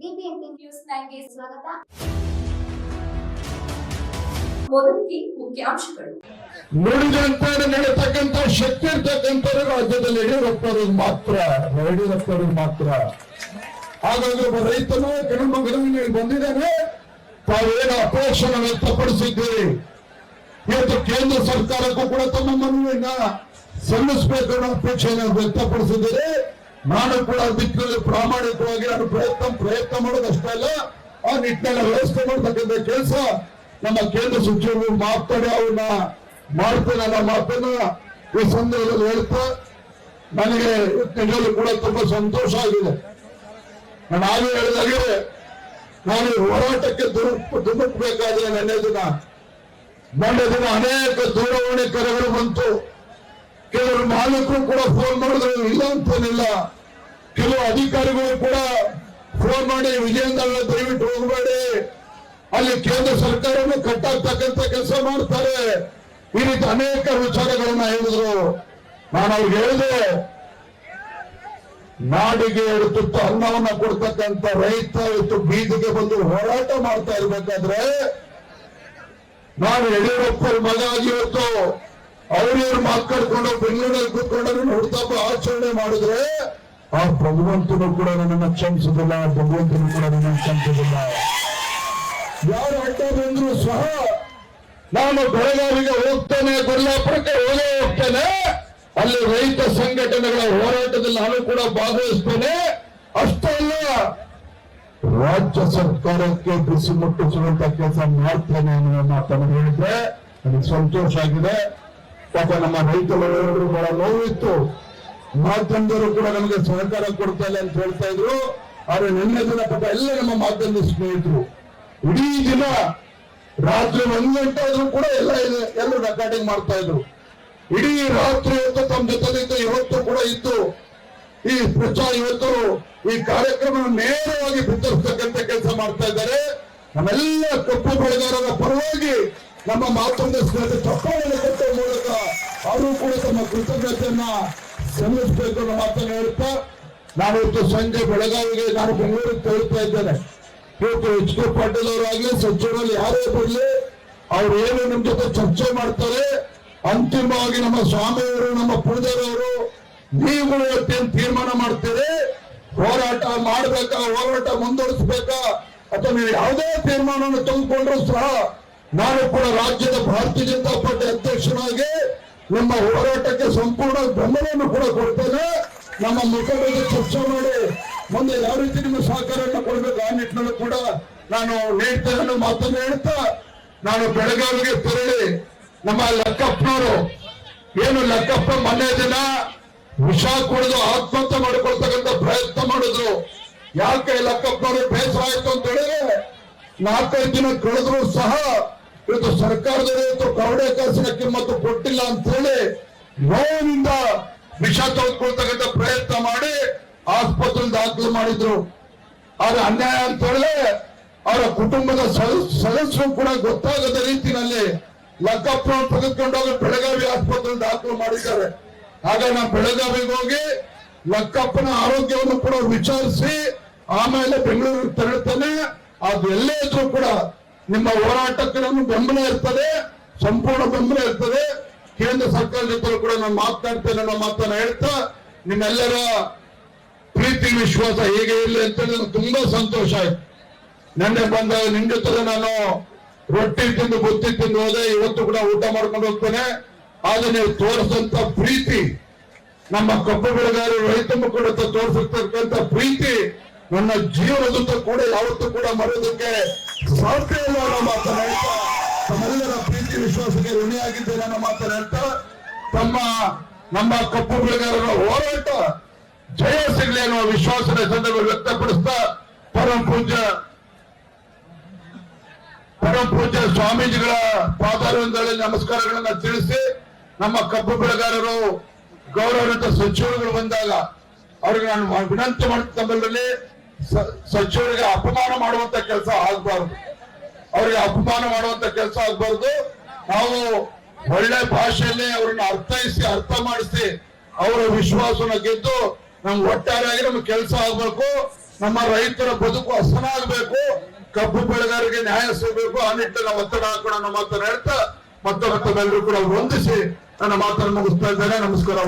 BBMP news ಸ್ವಾಗತ. ಮೊದಲಿಗೆ ಮುಖ್ಯಾಂಶಗಳು. ನುಡಿದಂತೆ ನಡೀತಕ್ಕಂಥ ಶಕ್ತಿ ಇರ್ತಕ್ಕಂಥವ್ರು ರಾಜ್ಯದಲ್ಲಿ ಯಡಿಯೂರಪ್ಪನವ್ರಿಗೆ ಮಾತ್ರ ಯಡಿಯೂರಪ್ಪನವ್ರಿಗೆ ಮಾತ್ರ. ಹಾಗಾಗಿ ಒಬ್ಬ ರೈತನು ಕೆಳಮಗನಿಗೆ ಬಂದಿದ್ದಾನೆ. ತಾವೇನು ಅಪೇಕ್ಷಣ ವ್ಯಕ್ತಪಡಿಸಿದ್ದೀರಿ? ಇವತ್ತು ಕೇಂದ್ರ ಸರ್ಕಾರಕ್ಕೂ ಕೂಡ ತಮ್ಮ ಮನವಿಯನ್ನ ಸಲ್ಲಿಸಬೇಕು ಅನ್ನೋ ಅಪೇಕ್ಷೆಯನ್ನು ವ್ಯಕ್ತಪಡಿಸಿದ್ದೀರಿ. ನಾನು ಕೂಡ ದಿಕ್ಕಿನಲ್ಲಿ ಪ್ರಾಮಾಣಿಕವಾಗಿ ನಾನು ಪ್ರಯತ್ನ ಪ್ರಯತ್ನ ಮಾಡೋದಷ್ಟೇ ಅಲ್ಲ, ಆ ನಿಟ್ಟಿನಲ್ಲಿ ವ್ಯವಸ್ಥೆ ಮಾಡ್ತಕ್ಕಂಥ ಕೆಲಸ ನಮ್ಮ ಕೇಂದ್ರ ಸಚಿವರು ಮಾತಾಡಿ ಅವನ್ನ ಮಾಡ್ತೇನೆ ಅನ್ನೋ ಮಾತನ್ನ ಈ ಸಂದರ್ಭದಲ್ಲಿ ಹೇಳ್ತಾ, ನನಗೆ ನಿಜವೂ ಕೂಡ ತುಂಬಾ ಸಂತೋಷ ಆಗಿದೆ. ನಾನು ಆಗಲೇ ಹೇಳಿದಾಗೆ, ನಾನು ಹೋರಾಟಕ್ಕೆ ದುರುಪ್ ಧುಮುಕ್ಬೇಕಾದ್ರೆ ನನ್ನ ದಿನ, ಮೊನ್ನೆ ದಿನ ಅನೇಕ ದೂರವಾಣಿ ಕರೆಗಳು ಬಂತು. ಕೆಲವರು ಮಾಲೀಕರು ಕೂಡ ಫೋನ್ ಮಾಡಿದ್ರು, ಇಲ್ಲ ಅಂತೇನಿಲ್ಲ. ಕೆಲವು ಅಧಿಕಾರಿಗಳು ಕೂಡ ಫೋನ್ ಮಾಡಿ ವಿಜಯೇಂದ್ರ ದಯವಿಟ್ಟು ಹೋಗಬೇಡಿ. ಅಲ್ಲಿ ಕೇಂದ್ರ ಸರ್ಕಾರವನ್ನು ಕಟ್ಟಾಗ್ತಕ್ಕಂಥ ಕೆಲಸ ಮಾಡ್ತಾರೆ. ಈ ರೀತಿ ಅನೇಕ ವಿಚಾರಗಳನ್ನ ಹೇಳಿದ್ರು. ನಾನು ಅವ್ರಿಗೆ ಹೇಳಿದೆ, ನಾಡಿಗೆ ತುತ್ತು ಅನ್ನವನ್ನ ಕೊಡ್ತಕ್ಕಂಥ ರೈತ ಇವತ್ತು ಬೀದಿಗೆ ಬಂದು ಹೋರಾಟ ಮಾಡ್ತಾ ಇರ್ಬೇಕಾದ್ರೆ, ನಾನು ಯಡಿಯೂರಪ್ಪರ ಮಗ ಇವತ್ತು ಅವ್ರಿವ್ರು ಮಾತಾಡ್ಕೊಂಡು ಬೆಂಗಳೂರಲ್ಲಿ ಕೂತ್ಕೊಂಡು ಹುಡ್ತಾಪ ಆಚರಣೆ ಮಾಡಿದ್ರೆ, ಆ ಭಗವಂತನು ಕೂಡ ನನ್ನನ್ನು ಕ್ಷಮಿಸುದಿಲ್ಲ, ಭಗವಂತನು ಕೂಡ ನನ್ನನ್ನು ಕ್ಷಮಿಸುದಿಲ್ಲ. ಯಾರು ಅಡ್ಡ ಬಂದ್ರು ಸಹ ನಾನು ಬೆಳಗಾವಿಗೆ ಹೋಗ್ತೇನೆ ಕೊಲ್ಲಾಪುರಕ್ಕೆ ಹೋಗೇ ಹೋಗ್ತೇನೆ, ಅಲ್ಲಿ ರೈತ ಸಂಘಟನೆಗಳ ಹೋರಾಟದಲ್ಲಿ ನಾನು ಕೂಡ ಭಾಗವಹಿಸ್ತೇನೆ. ಅಷ್ಟೇ ಅಲ್ಲ ರಾಜ್ಯ ಸರ್ಕಾರಕ್ಕೆ ಬಿಸಿ ಮುಟ್ಟಿಸುವಂತ ಕೆಲಸ ಮಾಡ್ತೇನೆ ಅನ್ನೋ ಮಾತನ್ನು ಹೇಳಿದ್ರೆ ನನಗೆ ಸಂತೋಷ ಆಗಿದೆ. ಪಾಪ ನಮ್ಮ ರೈತರು ಬಹಳ ನೋವಿತ್ತು. ಮಾಧ್ಯಮದವರು ಕೂಡ ನಮಗೆ ಸಹಕಾರ ಕೊಡ್ತಾ ಇಲ್ಲ ಅಂತ ಹೇಳ್ತಾ ಇದ್ರು. ಆದ್ರೆ ನಿನ್ನೆ ದಿನ ಪಾಪ ಎಲ್ಲ ನಮ್ಮ ಮಾಧ್ಯಮದ ಸ್ನೇಹಿತರು. ಇಡೀ ದಿನ ರಾತ್ರಿ ಒಂದ್ ಗಂಟೆ ಆದ್ರೂ ಕೂಡ ಎಲ್ಲ ಇದೆ. ಎಲ್ಲರೂ ರೆಕಾರ್ಡಿಂಗ್ ಮಾಡ್ತಾ ಇದ್ರು. ಇಡೀ ರಾತ್ರಿ ಹೊತ್ತು ತಮ್ಮ ಜೊತೆಲಿದ್ದು ಇವತ್ತು ಕೂಡ ಇದ್ದು ಈ ಪ್ರಚಾರ ಇವತ್ತು ಈ ಕಾರ್ಯಕ್ರಮ ನೇರವಾಗಿ ಬಿತ್ತರಿಸ್ತಕ್ಕಂಥ ಕೆಲಸ ಮಾಡ್ತಾ ಇದ್ದಾರೆ. ನಮ್ಮೆಲ್ಲ ಕಪ್ಪು ಬೆಳೆಗಾರರ ಪರವಾಗಿ ನಮ್ಮ ಮಾತೊಂದು ಸ್ನೇಹಿತರು ಕೊಟ್ಟ ಮೂಲಕ ಅವರು ಕೂಡ ತಮ್ಮ ಕೃತಜ್ಞತೆಯನ್ನ ಸಲ್ಲಿಸಬೇಕು ಅನ್ನೋ ಮಾತನ್ನು ಹೇಳ್ತಾ ನಾನು ಇವತ್ತು ಸಂಜೆ ಬೆಳಗಾವಿಗೆ ನಾನು ಬೆಂಗಳೂರಿಗೆ ತೆರಳುತ್ತಾ ಇದ್ದೇನೆ. ಇವತ್ತು ಎಚ್ ಕೆ ಪಾಟೀಲ್ ಅವರಾಗ್ಲಿ ಸಚಿವರಲ್ಲಿ ಯಾರೇ ಬರಲಿ, ಅವ್ರು ಏನು ನಿಮ್ ಜೊತೆ ಚರ್ಚೆ ಮಾಡ್ತಾರೆ, ಅಂತಿಮವಾಗಿ ನಮ್ಮ ಸ್ವಾಮಿಯವರು, ನಮ್ಮ ಪೂಜಾರವರು ನೀವು ಇವತ್ತೇನು ತೀರ್ಮಾನ ಮಾಡ್ತೀರಿ? ಹೋರಾಟ ಮಾಡ್ಬೇಕಾ, ಹೋರಾಟ ಮುಂದುವರಿಸ್ಬೇಕಾ, ಅಥವಾ ನೀವು ಯಾವುದೇ ತೀರ್ಮಾನವನ್ನು ತಂದುಕೊಂಡ್ರು ಸಹ ನಾನು ಕೂಡ ರಾಜ್ಯದ ಭಾರತೀಯ ಜನತಾ ಪಾರ್ಟಿ ಅಧ್ಯಕ್ಷನಾಗಿ ನಮ್ಮ ಹೋರಾಟಕ್ಕೆ ಸಂಪೂರ್ಣ ಬೆಂಬಲವನ್ನು ಕೂಡ ಕೊಡ್ತೇನೆ. ನಮ್ಮ ಮುಖಂಡರಿಗೆ ಚರ್ಚೆ ಮಾಡಿ ಮುಂದೆ ಯಾವ ರೀತಿ ನಿಮ್ಮ ಸಹಕಾರವನ್ನು ಕೊಡಬೇಕು ಆ ನಿಟ್ಟಿನಲ್ಲಿ ಕೂಡ ನಾನು ನೀಡ್ತೇನೆ ಅನ್ನೋ ಮಾತನ್ನು ಹೇಳ್ತಾ ನಾನು ಬೆಳಗಾವಿಗೆ ತೆರಳಿ ನಮ್ಮ ಲಕ್ಕಪ್ಪನವರು, ಏನು ಲಕ್ಕಪ್ಪ ಮೊನ್ನೆ ದಿನ ವಿಷ ಕುಡಿದು ಆತ್ಮಹತ್ಯೆ ಮಾಡಿಕೊಳ್ತಕ್ಕಂಥ ಪ್ರಯತ್ನ ಮಾಡಿದ್ರು. ಯಾಕೆ ಲಕ್ಕಪ್ಪನವರು ಬೇಸರ ಆಯ್ತು ಅಂತ ಹೇಳಿದ್ರೆ ನಾಲ್ಕೈದು ದಿನ ಕಳೆದ್ರು ಸಹ ಇವತ್ತು ಸರ್ಕಾರದವರು ಕವಡೆ ಕಾಸಿನ ಕಿಮ್ಮತ್ತು ಕೊಟ್ಟಿಲ್ಲ ಅಂತ ಹೇಳಿ ನೋವಿನಿಂದ ವಿಷ ತೆಗೆದುಕೊಳ್ತಕ್ಕಂಥ ಪ್ರಯತ್ನ ಮಾಡಿ ಆಸ್ಪತ್ರೆ ದಾಖಲು ಮಾಡಿದ್ರು. ಆದ್ರೆ ಅನ್ಯಾಯ ಅಂತ ಹೇಳಿ ಅವರ ಕುಟುಂಬದ ಸದಸ್- ಸದಸ್ಯರು ಕೂಡ ಗೊತ್ತಾಗದ ರೀತಿನಲ್ಲಿ ಲಕ್ಕಪ್ಪ ತೆಗೆದುಕೊಂಡೋಗಿ ಬೆಳಗಾವಿ ಆಸ್ಪತ್ರೆ ದಾಖಲು ಮಾಡಿದ್ದಾರೆ. ಆಗ ನಾನು ಬೆಳಗಾವಿಗೆ ಹೋಗಿ ಲಕ್ಕಪ್ಪನ ಆರೋಗ್ಯವನ್ನು ಕೂಡ ವಿಚಾರಿಸಿ ಆಮೇಲೆ ಬೆಂಗಳೂರಿಗೆ ತೆರಳುತ್ತಾನೆ. ಅದು ಎಲ್ಲೇ ಇದ್ರೂ ಕೂಡ ನಿಮ್ಮ ಹೋರಾಟಕ್ಕೆ ನಾನು ಬೆಂಬಲ ಇರ್ತದೆ, ಸಂಪೂರ್ಣ ಬೆಂಬಲ ಇರ್ತದೆ. ಕೇಂದ್ರ ಸರ್ಕಾರ ಜೊತೆ ಕೂಡ ನಾನು ಮಾತನಾಡ್ತೇನೆ ಅನ್ನೋ ಮಾತನ್ನ ಹೇಳ್ತಾ, ನಿಮ್ಮೆಲ್ಲರ ಪ್ರೀತಿ, ವಿಶ್ವಾಸ ಹೇಗೆ ಇರಲಿ ಅಂತ ನನಗೆ ತುಂಬಾ ಸಂತೋಷ ಆಯ್ತು. ನೆನ್ನೆ ಬಂದಾಗ ನಿಮ್ ಜೊತೆ ನಾನು ರೊಟ್ಟಿ ತಿಂದು, ಬುತ್ತಿ ತಿಂದು ಹೋದೆ. ಇವತ್ತು ಕೂಡ ಊಟ ಮಾಡ್ಕೊಂಡು ಹೋಗ್ತೇನೆ. ಆದ್ರೆ ನೀವು ತೋರಿಸಂತ ಪ್ರೀತಿ, ನಮ್ಮ ಕಬ್ಬು ಬೆಳೆಗಾರರು, ರೈತ ಮುಖಂಡ ತೋರಿಸಿರ್ತಕ್ಕಂಥ ಪ್ರೀತಿ ನನ್ನ ಜೀವನದಂತ ಕೂಡ, ಯಾವತ್ತೂ ಕೂಡ ಮರೆಯೋದಕ್ಕೆ ಸಾಧ್ಯ ಇಲ್ಲ ಅನ್ನೋ ಮಾತನ್ನ ಹೇಳ್ತಾ, ತಮ್ಮೆಲ್ಲರ ಪ್ರೀತಿ, ವಿಶ್ವಾಸಕ್ಕೆ ಋಣಿಯಾಗಿದ್ದೇನೆ ಅನ್ನೋ ಮಾತನ್ನ ಹೇಳ್ತಾ, ತಮ್ಮ, ನಮ್ಮ ಕಪ್ಪು ಬೆಳೆಗಾರರ ಹೋರಾಟ ಜಯ ಸಿಗಲಿ ಅನ್ನುವ ವಿಶ್ವಾಸದ ಸಂದರ್ಭ ವ್ಯಕ್ತಪಡಿಸ್ತಾ ಪರಮ ಪೂಜ್ಯ ಪರಮ ಪೂಜ್ಯ ಸ್ವಾಮೀಜಿಗಳ ಪಾದಾರವಿಂದಗಳಲ್ಲಿ ನಮಸ್ಕಾರಗಳನ್ನ ತಿಳಿಸಿ, ನಮ್ಮ ಕಬ್ಬು ಬೆಳೆಗಾರರು, ಗೌರವಾನ್ವಿತ ಸಚಿವರುಗಳು ಬಂದಾಗ, ಅವ್ರಿಗೆ ನಾನು ವಿನಂತಿ ಮಾಡ್ತಾ ತಮ್ಮಲ್ಲಿ. ಸ- ಸಚಿವರಿಗೆ ಅಪಮಾನ ಮಾಡುವಂತ ಕೆಲಸ ಆಗ್ಬಾರ್ದು. ಅವರಿಗೆ ಅಪಮಾನ ಮಾಡುವಂತ ಕೆಲಸ ಆಗ್ಬಾರ್ದು. ನಾವು ಒಳ್ಳೆ ಭಾಷೆಯಲ್ಲಿ ಅವ್ರನ್ನ ಅರ್ಥೈಸಿ, ಅರ್ಥ ಮಾಡಿಸಿ ಅವರ ವಿಶ್ವಾಸನ ಗೆದ್ದು ನಮ್ಗೆ ಒಟ್ಟಾರೆಯಾಗಿ ನಮ್ಗೆ ಕೆಲಸ ಆಗ್ಬೇಕು. ನಮ್ಮ ರೈತರ ಬದುಕು ಹಸನಾಗಬೇಕು ಕಬ್ಬು ಬೆಳೆಗಾರರಿಗೆ ನ್ಯಾಯ ಸಿಗಬೇಕು. ಆ ನಿಟ್ಟಿನ ಒತ್ತಡ ಹಾಕೋಣ ನಮ್ಮ ಮಾತನ್ನ ಹೇಳ್ತಾ ಮತ್ತೊಮ್ಮೆ ತಮ್ಮೆಲ್ಲರೂ ಕೂಡ ವಂದಿಸಿ ನನ್ನ ಮಾತನ್ನು ಮುಗಿಸ್ತಾ ಇದ್ದೇನೆ. ನಮಸ್ಕಾರ